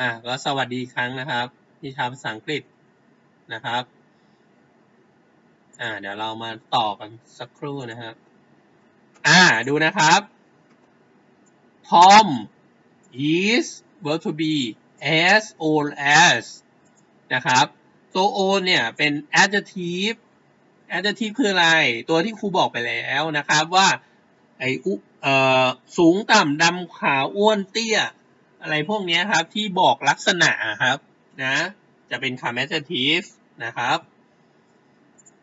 อ่าก็สวัสดีอีกครั้งนะครับที่ชาวภาษาอังกฤษนะครับ อ่า เดี๋ยวเรามาต่อกันสักครู่นะครับ อ่า ดูนะครับ Tom is verb to be as old as นะครับ ตัว old เนี่ย เป็น adjective adjective คืออะไร ตัวที่ครูบอกไปแล้วนะครับว่า ไอ้อุเอ่อ สูงต่ำดำขาวอ้วนเตี้ย อะไรพวกนี้ครับที่บอกลักษณะครับนะจะเป็นคำ adjective นะครับ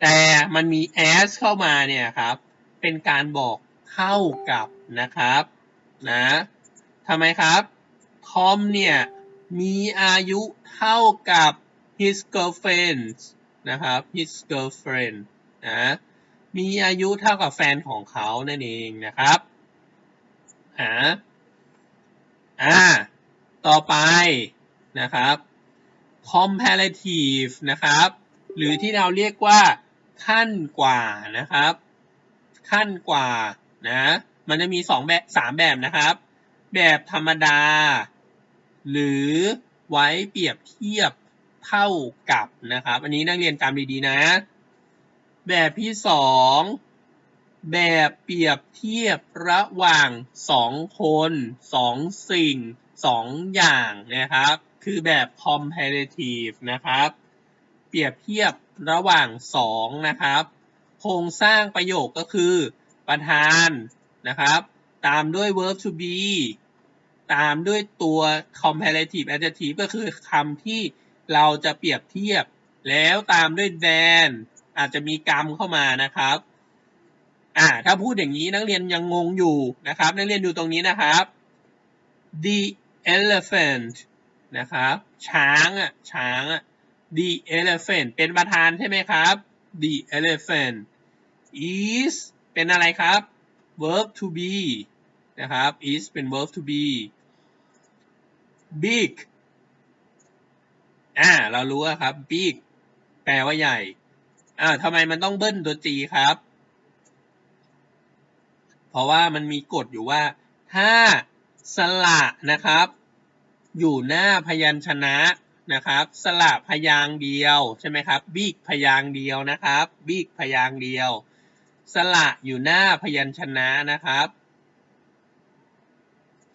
แต่มันมี as เข้ามาเนี่ยครับ เป็นการบอกเท่ากับนะครับนะทำไมครับทอมเนี่ยมีอายุเท่ากับ his girlfriend นะครับ his girlfriend นะมีอายุเท่ากับแฟนของเขานั่นเองนะครับอ่าอ่า ต่อไปนะครับ comparative นะครับ หรือที่เราเรียกว่าขั้นกว่านะครับ ขั้นกว่านะมันจะมีสองแบบสามแบบนะครับ แบบธรรมดา หรือไว้เปรียบเทียบเท่ากับนะครับ อันนี้นักเรียนจำดีๆนะ แบบที่สองแบบเปรียบเทียบระหว่างสองคนสองสิ่ง สองอย่างนะครับ คือแบบ comparative นะครับ เปรียบเทียบระหว่างสองนะครับ โครงสร้างประโยคก็คือประธานนะครับ ตามด้วย verb to be ตามด้วยตัว comparative adjective ก็คือคำที่เราจะเปรียบเทียบ แล้วตามด้วย than อาจจะมีกรรมเข้ามานะครับอ่าถ้าพูดอย่างนี้นักเรียนยังงงอยู่นะครับ นักเรียนดูตรงนี้นะครับ the elephant นะครับ ช้างอะ ช้างอะ the elephant เป็นประธานใช่ไหมครับ the elephant is เป็นอะไรครับ verb to be นะครับ is เป็น verb to be big อ่า เรารู้ครับ big แปลว่าใหญ่ อ่าทำไมมันต้องเบิ้ลตัว g ครับ เพราะว่ามันมีกฎอยู่ว่า ถ้าสระนะครับ อยู่หน้าพยัญชนะนะครับ สระพยางเดียวใช่ไหมครับ big พยางเดียวนะครับ big พยางเดียว สระอยู่หน้าพยัญชนะนะครับ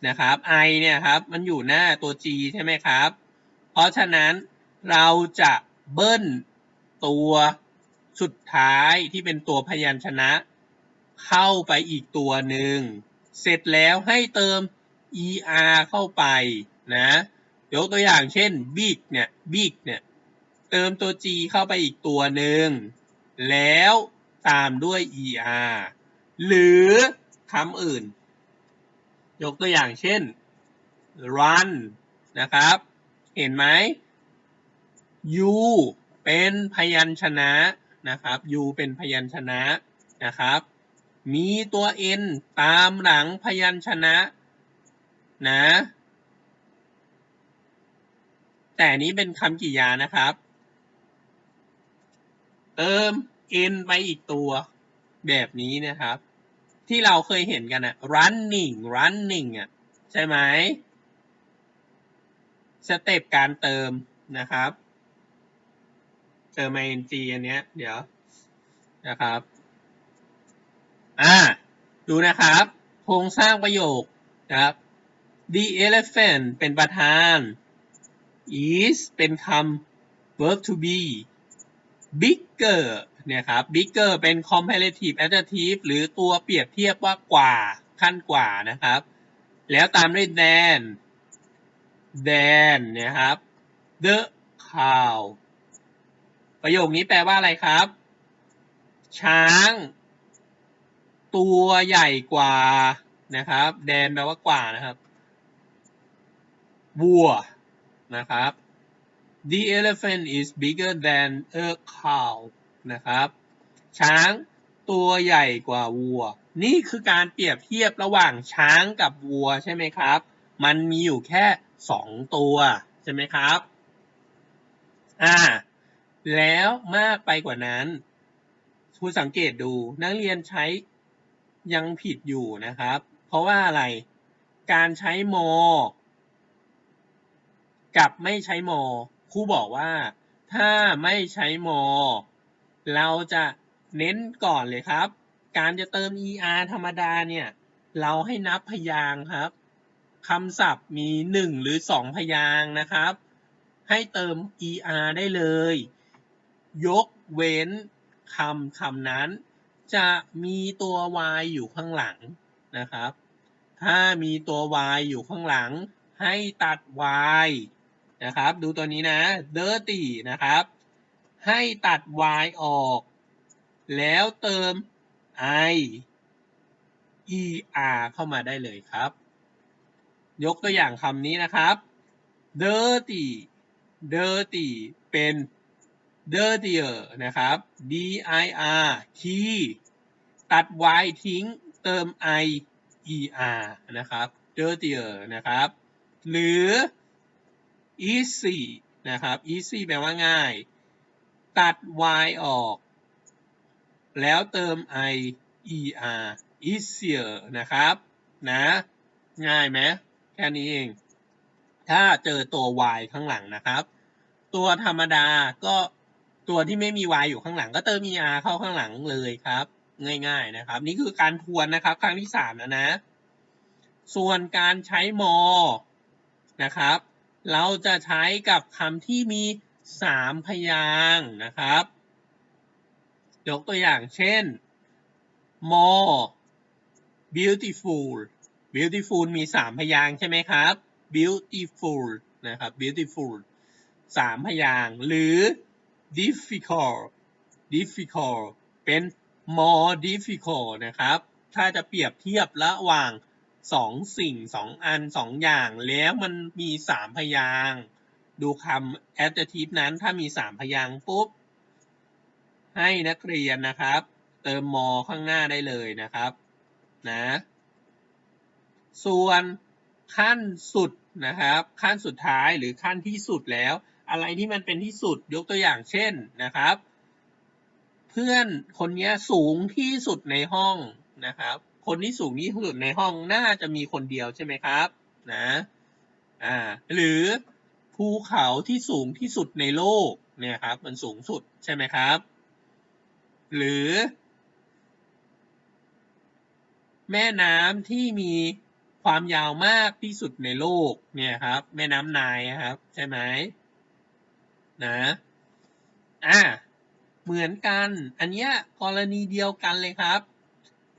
นะครับ i เนี่ยครับมันอยู่หน้าตัว g ใช่ไหมครับ เพราะฉะนั้นเราจะเบิ้ลตัวสุดท้ายที่เป็นตัวพยัญชนะ เข้าไปอีกตัวหนึ่ง เสร็จแล้วให้เติม er เข้าไป นะยกตัวอย่างเช่น big เนี่ย big เนี่ยเติมตัว g เข้าไปอีกตัวหนึ่ง แล้วตามด้วย er หรือคำอื่น ยกตัวอย่างเช่น run นะครับ เห็นไหม u เป็นพยัญชนะนะครับ u เป็นพยัญชนะนะครับ มีตัว n ตามหลังพยัญชนะนะ แต่นี้เป็นคำกริยานะครับ เติม n ไปอีกตัวแบบนี้นะครับ ที่เราเคยเห็นกันอะ running running อะใช่ไหมสเต็ปการเติมนะครับ เติม ing อันเนี้ย เดี๋ยวนะครับ อ่า ดูนะครับ โครงสร้างประโยคนะครับ the elephant เป็นประธาน is เป็นคำ verb to be bigger เนี่ยครับ bigger เป็น comparative adjective หรือตัวเปรียบเทียบว่ากว่าขั้นกว่านะครับ แล้วตามด้วย than than เนี่ยครับ the cow ประโยคนี้แปลว่าอะไรครับ ช้าง ตัวใหญ่กว่านะครับ แดนแปลว่ากว่านะครับวัว นะครับ the elephant is bigger than a cow นะครับ ช้างตัวใหญ่กว่าวัว นี่คือการเปรียบเทียบระหว่างช้างกับวัวใช่ไหมครับ มันมีอยู่แค่สองตัว ใช่ไหมครับ อ่า แล้วมากไปกว่านั้นคุณสังเกตดูนักเรียนใช้ยังผิดอยู่นะครับ เพราะว่าอะไร การใช้ more กับไม่ใช้ more ครูบอกว่า ถ้าไม่ใช้ more เราจะเน้นก่อนเลยครับ การจะเติม er ธรรมดาเนี่ย เราให้นับพยางครับคำศัพท์มีหนึ่งหรือสองพยางนะครับ ให้เติม er ได้เลย ยกเว้นคำคำนั้น จะมีตัว y อยู่ข้างหลังนะครับ ถ้ามีตัว y อยู่ข้างหลัง ให้ตัด y นะครับ ดูตัวนี้นะ dirty นะครับ ให้ตัด y ออก แล้วเติม i er เข้ามาได้เลยครับ ยกตัวอย่างคำนี้นะครับ dirty dirty เป็น dirtier นะครับ d i r t ตัด y ทิ้ง เติม i er นะครับ dirtier นะครับ หรือ easy นะครับ easy แปลว่าง่าย ตัด y ออก แล้วเติม i er easier นะครับนะง่ายไหมแค่นี้เอง ถ้าเจอตัว y ข้างหลังนะครับ ตัวธรรมดาก็ตัวที่ไม่มี y อยู่ข้างหลัง ก็เติม er เข้าข้างหลังเลยครับ ง่ายๆนะครับ นี่คือการทวนนะครับ ครั้งที่สามแล้วนะ ส่วนการใช้ more นะครับ เราจะใช้กับคำที่มีสามพยางค์นะครับ ยกตัวอย่างเช่น more beautiful beautiful มีสามพยางค์ใช่ไหมครับ beautiful นะครับ beautiful สามพยางค์หรือ difficult difficult เป็น more difficult นะครับ ถ้าจะเปรียบเทียบระหว่าง สองสิ่งสองอันสองอย่างแล้วมันมีสามพยางดูคำ adjective นั้นถ้ามีสามพยางปุ๊บ ให้นักเรียนนะครับ เติม more ข้างหน้าได้เลยนะครับนะส่วนขั้นสุดนะครับ ขั้นสุดท้ายหรือขั้นที่สุดแล้ว อะไรที่มันเป็นที่สุดยกตัวอย่างเช่นนะครับ เพื่อนคนนี้สูงที่สุดในห้องนะครับ คนที่สูงที่สุดในห้องน่าจะมีคนเดียวใช่ไหมครับ นะ อ่า หรือภูเขาที่สูงที่สุดในโลกเนี่ยครับ มันสูงสุดใช่ไหมครับ หรือ แม่น้ำที่มีความยาวมากที่สุดในโลกเนี่ยครับ แม่น้ำนายครับ ใช่ไหมนะอะเหมือนกัน อันเนี้ยกรณีเดียวกันเลยครับ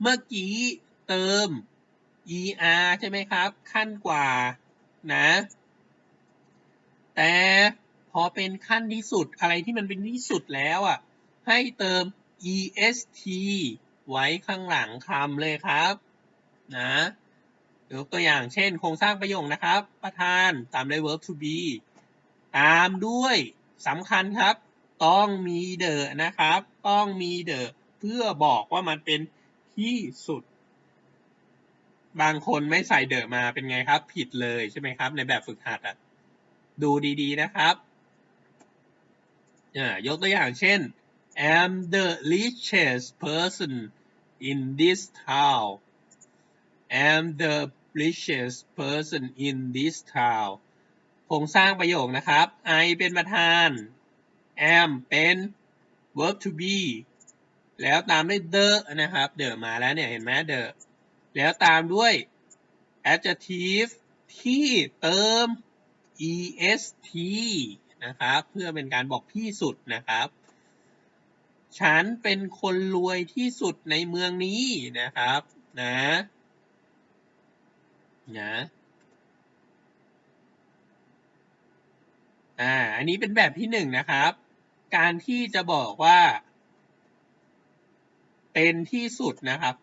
เมื่อกี้เติม er ใช่ไหมครับ ขั้นกว่านะ แต่พอเป็นขั้นที่สุดอะไรที่มันเป็นที่สุดแล้วอะ ให้เติม est ไว้ข้างหลังคำเลยครับนะยกตัวอย่างเช่น โครงสร้างประโยคนะครับ ประธานตามด้วย verb to be ตามด้วยสำคัญครับ ต้องมีเดอะนะครับ ต้องมีเดอะเพื่อบอกว่ามันเป็น ที่สุด บางคนไม่ใส่เดอะมาเป็นไงครับ ผิดเลยใช่ไหมครับ ในแบบฝึกหัดอะ ดูดีๆนะครับยกตัวอย่างเช่น am the richest person in this town am the richest person in this town โครงสร้างประโยคนะครับ I เป็นประธาน am เป็น verb to be แล้วตามด้วย the นะครับ the มาแล้วเนี่ยเห็นไหม the แล้วตามด้วย adjective ที่เติม est นะครับ เพื่อเป็นการบอกที่สุดนะครับ ฉันเป็นคนรวยที่สุดในเมืองนี้นะครับนะนะอ่า อันนี้เป็นแบบที่หนึ่งนะครับ การที่จะบอกว่า เป็นที่สุดนะครับ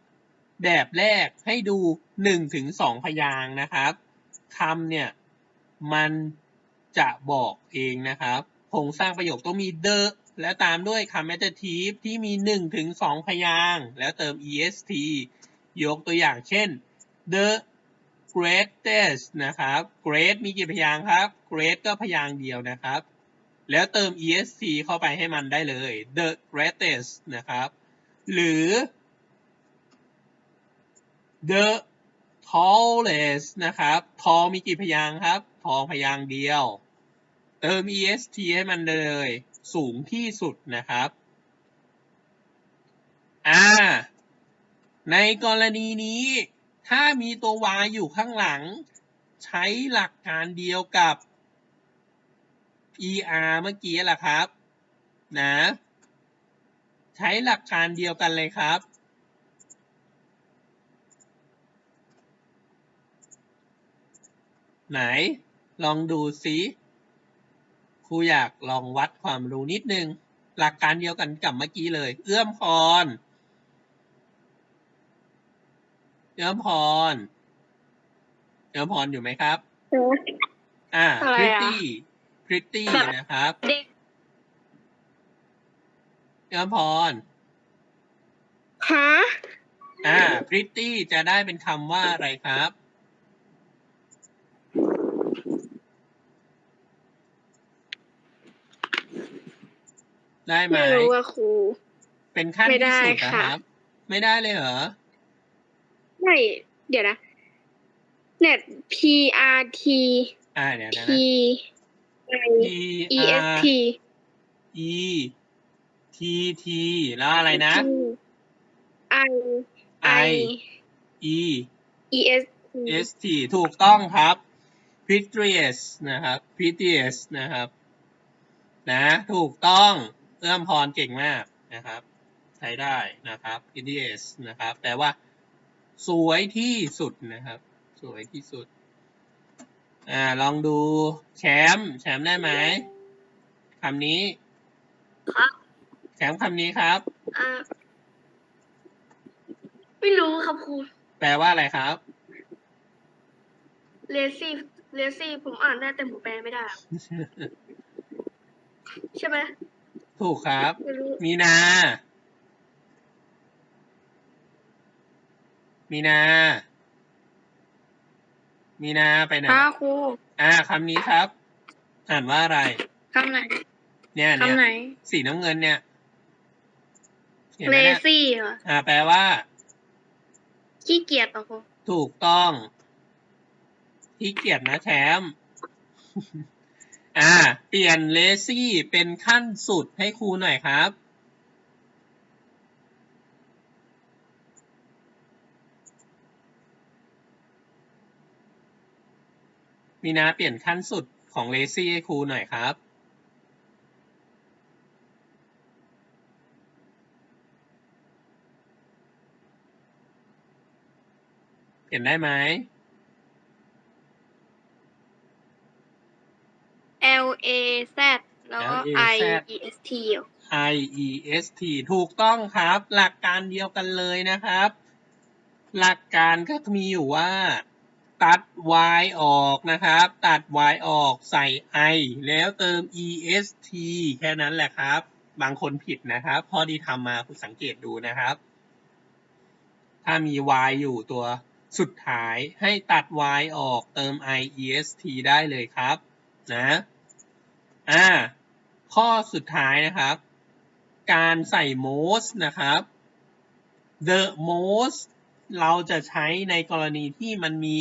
แบบแรกให้ดูหนึ่งถึงสองพยางนะครับคำเนี่ยมันจะบอกเองนะครับโครงสร้างประโยคต้องมี the แล้วตามด้วยคำ adjective ที่มีหนึ่งถึงสองพยางค์แล้วเติม est ยกตัวอย่างเช่น the greatest นะครับ great มีกี่พยางค์ครับ great ก็พยางค์เดียวนะครับ แล้วเติม est เข้าไปให้มันได้เลย the greatest นะครับ หรือ the tallest นะครับ tall มีกี่พยางครับ tall พยางเดียว เติม est ให้มันเลย สูงที่สุดนะครับอ่าในกรณีนี้ถ้ามีตัว y อยู่ข้างหลัง ใช้หลักการเดียวกับ er เมื่อกี้แหละครับ นะ ใช้หลักการเดียวกันเลยครับ ไหน ลองดูซิครูอยากลองวัดความรู้นิดนึง หลักการเดียวกันกับเมื่อกี้เลย เอื้อมพร เอื้อมพร เอื้อมพรอยู่ไหมครับ อ่าอะไรพริตอะตี้พริตตี้แบบนะครับ เด็ก เอื้อมพร ฮะอ่า pretty จะได้เป็นคำว่าอะไรครับ ได้ไหม ไม่รู้อะครู เป็นขั้นไม่ที่ได้สุดนะค่ะ ครับ ไม่ได้เลยเหรอ ไม่เดี๋ยวนะ net p r t อ่าเดี๋ยว p นะ i P e s R t E T T แล้วอะไรนะ i I i E e s t S T ถูกต้องครับ prettiest นะครับ prettiest นะครับ นะ ถูกต้องเอื้อมพรเก่งมากนะครับ ใช้ได้นะครับ prettiest นะครับแปลว่าสวยที่สุดนะครับ สวยที่สุด อ่า ลองดูแชมป์แชมป์ได้ไหมคำนี้ครับ แชมป์คำนี้ครับ อ่า ไม่รู้ครับครูแปลว่าอะไรครับ lazy lazy ผมอ่านได้แต่ผมแปลไม่ได้ใช่ไหมถูกครับ ไม่รู้มีนา มีนา มีนาไปไหน ค่ะครูอ่าคำนี้ครับ อ่านว่าอะไร คำไหนเนี่ยเนี่ยคำไหน สีน้ำเงินเนี่ย เห็นไหมเนี่ย lazy เหรออ่า แปลว่า ขี้เกียจเหรอครูถูกต้องที่เกียจนะแชมป์ อ่า เปลี่ยน lazy เป็นขั้นสุดให้ครูหน่อยครับ มีนาเปลี่ยนขั้นสุดของ lazy ให้ครูหน่อยครับ เปลี่ยนได้ไหม L A Z แล้วก็ L A I Z E S T I E S T ถูกต้องครับ หลักการเดียวกันเลยนะครับ หลักการก็มีอยู่ว่า ตัด y ออกนะครับ ตัด y ออกใส่ i แล้วเติม e s t แค่นั้นแหละครับ บางคนผิดนะครับ พอดีทำมาคุณสังเกตดูนะครับ ถ้ามี y อยู่ตัว สุดท้ายให้ตัด y ออกเติม i e s t ได้เลยครับนะอ่าข้อสุดท้ายนะครับ การใส่ most นะครับ the most เราจะใช้ในกรณีที่มันมี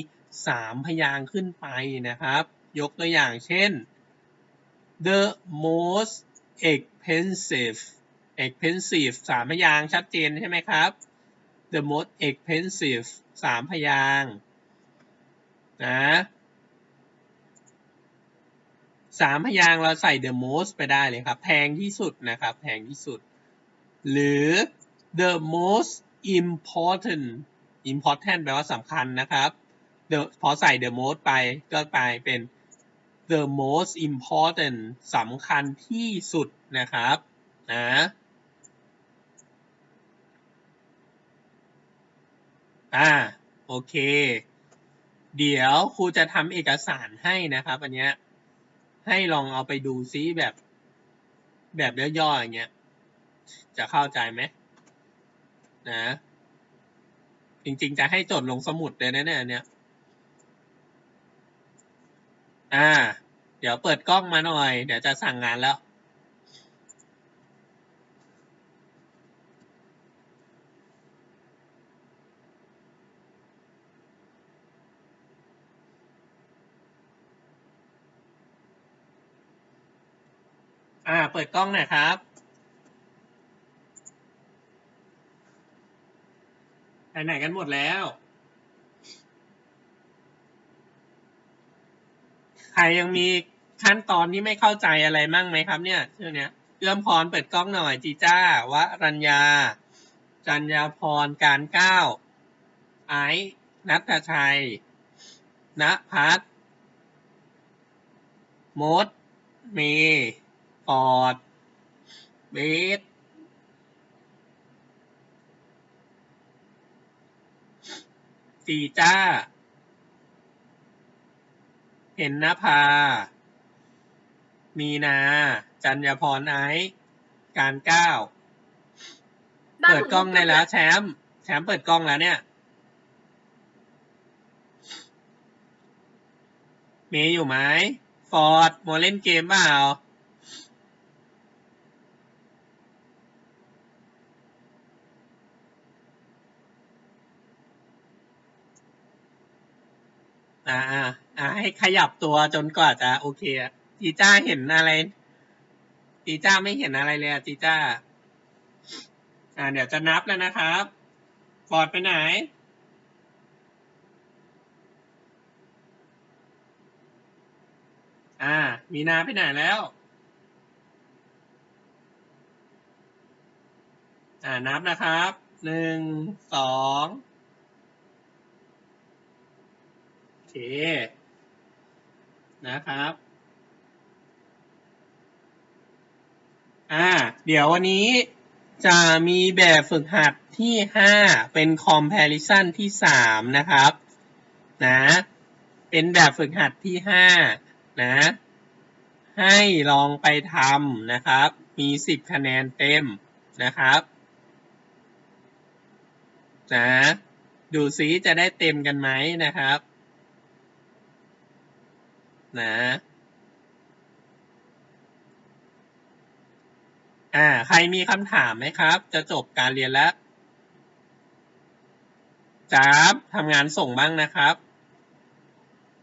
สามพยางค์ขึ้นไปนะครับ ยกตัวอย่างเช่น the most expensive expensive สามพยางค์ชัดเจนใช่ไหมครับ the most expensive สามพยางนะสามพยางเราใส่ the most ไปได้เลยครับ แพงที่สุดนะครับ แพงที่สุด หรือ the most important important แปลว่าสำคัญนะครับ the พอใส่ the most ไปก็ไปเป็น the most important สำคัญที่สุดนะครับนะ อ่า โอเค เดี๋ยวครูจะทำเอกสารให้นะครับอันเนี้ย ให้ลองเอาไปดูซิแบบ แบบย่อๆอย่างเงี้ย จะเข้าใจไหมนะ จริงๆจะให้จดลงสมุดเลยนะเนี่ยอันเนี่ยอ่า เดี๋ยวเปิดกล้องมาหน่อย เดี๋ยวจะสั่งงานแล้ว อ่า เปิดกล้องหน่อยครับ ไปไหนกันหมดแล้ว ใครยังมีขั้นตอนที่ไม่เข้าใจอะไรมั่งไหมครับเนี่ยเรื่องเนี้ยเอื้อมพรเปิดกล้องหน่อยจีจ้าวรัญญา จัญญาพรการก้าวไอซ์นัทชัยณพัฒน์มดเม ย์ฟอร์ดเบสจีจ้า เห็นนภา มีนา จัญญาพรไอซ์การก้าว เปิดกล้องได้แล้วแชมป์ แชมป์เปิดกล้องแล้วเนี่ยเมย์อยู่ไหม ฟอร์ดมาเล่นเกมเปล่า อ่าอ่าอ่าให้ขยับตัวจนกว่าจะโอเคอะจีจ้าเห็นอะไร จีจ้าไม่เห็นอะไรเลยอะจีจ้า อ่า เดี๋ยวจะนับแล้วนะครับฟอร์ดไปไหนอ่า มีนาไปไหนแล้ว อ่านับนะครับ หนึ่ง สอง โอ เค นะครับ อ่า เดี๋ยววันนี้จะมีแบบฝึกหัดที่ห้าเป็น comparison ที่สามนะครับ นะ เป็นแบบฝึกหัดที่ห้านะ ให้ลองไปทำนะครับ มีสิบคะแนนเต็มนะครับ นะ ดูซิจะได้เต็มกันไหมนะครับ นะ อ่า ใครมีคำถามไหมครับ จะจบการเรียนแล้วจ้าบทำงานส่งบ้างนะครับ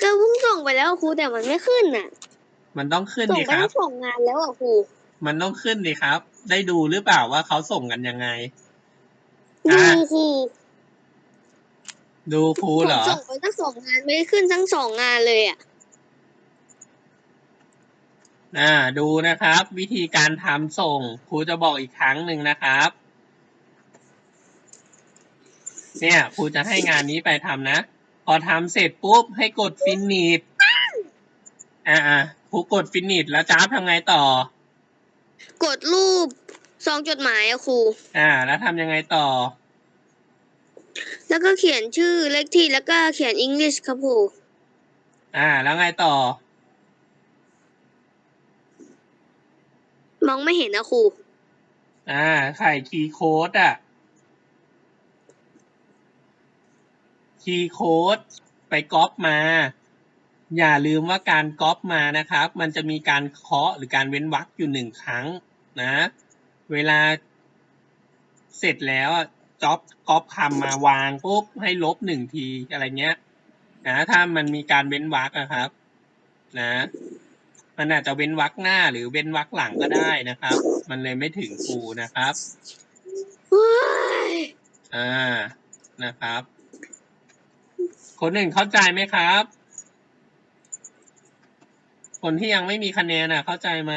ก็เพิ่งส่งไปแล้วครูแต่มันไม่ขึ้นอะ มันต้องขึ้นส่งดีไปครัทั้บงสองงานแล้วอะครูมันต้องขึ้นดีครับ ได้ดูหรือเปล่าว่าเขาส่งกันยังไง ดูอะ ครูดูครูเหรอผมส่งไปทั้งสองงานไม่ได้ขึ้นทั้งสองงานเลยอะ อ่าดูนะครับ วิธีการทำส่งครูจะบอกอีกครั้งหนึ่งนะครับ เนี่ยครูจะให้งานนี้ไปทำนะ พอทำเสร็จปุ๊บให้กดฟินิชอ่าอ่าครูกดฟินิชแล้วจ้าบทำไงต่อ กดรูปซองจดหมายอะครูอ่า แล้วทำยังไงต่อ แล้วก็เขียนชื่อเลขที่แล้วก็เขียนอังกฤษครับครูอ่า แล้วไงต่อ มองไม่เห็นนะครู อ่าใส่คีย์โค้ดอะ คีย์โค้ดไปก๊อปมา อย่าลืมว่าการก๊อปมานะครับ มันจะมีการเคาะหรือการเว้นวรรคอยู่หนึ่งครั้งนะ เวลาเสร็จแล้วจ็อบก๊อปคำมาวางปุ๊บให้ลบหนึ่งทีอะไรเงี้ยนะถ้ามันมีการเว้นวรรคนะครับ นะ มันอาจจะเว้นวรรคหน้าหรือเว้นวรรคหลังก็ได้นะครับ มันเลยไม่ถึงครูนะครับว้ายอ่านะครับ คนหนึ่งเข้าใจไหมครับ คนที่ยังไม่มีคะแนนอะ เข้าใจไหม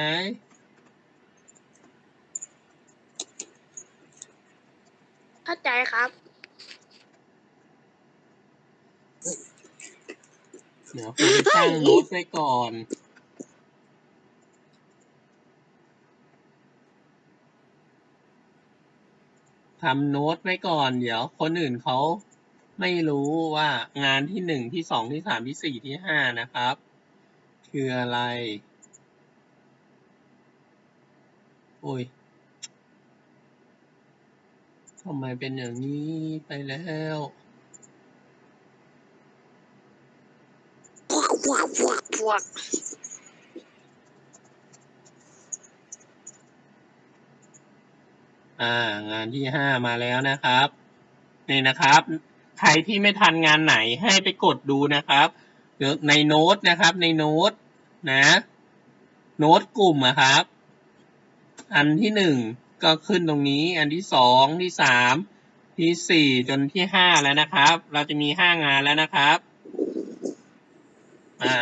เข้าใจครับเดี๋ยวครูจะตั้งโน้ตไว้ก่อน ทำโน้ตไว้ก่อน เดี๋ยวคนอื่นเขาไม่รู้ว่างานที่หนึ่งที่สองที่สามที่สี่ที่ห้านะครับ คืออะไร โอ้ยทำไมเป็นอย่างนี้ไปแล้วพวกพวกพวกพวก อ่างานที่ห้ามาแล้วนะครับ นี่นะครับ ใครที่ไม่ทันงานไหนให้ไปกดดูนะครับในโน้ตนะครับ ในโน้ตนะ โน้ตกลุ่มอะครับ อันที่หนึ่งก็ขึ้นตรงนี้ อันที่สองที่สามที่สี่จนที่ห้าแล้วนะครับ เราจะมีห้างานแล้วนะครับ อ่า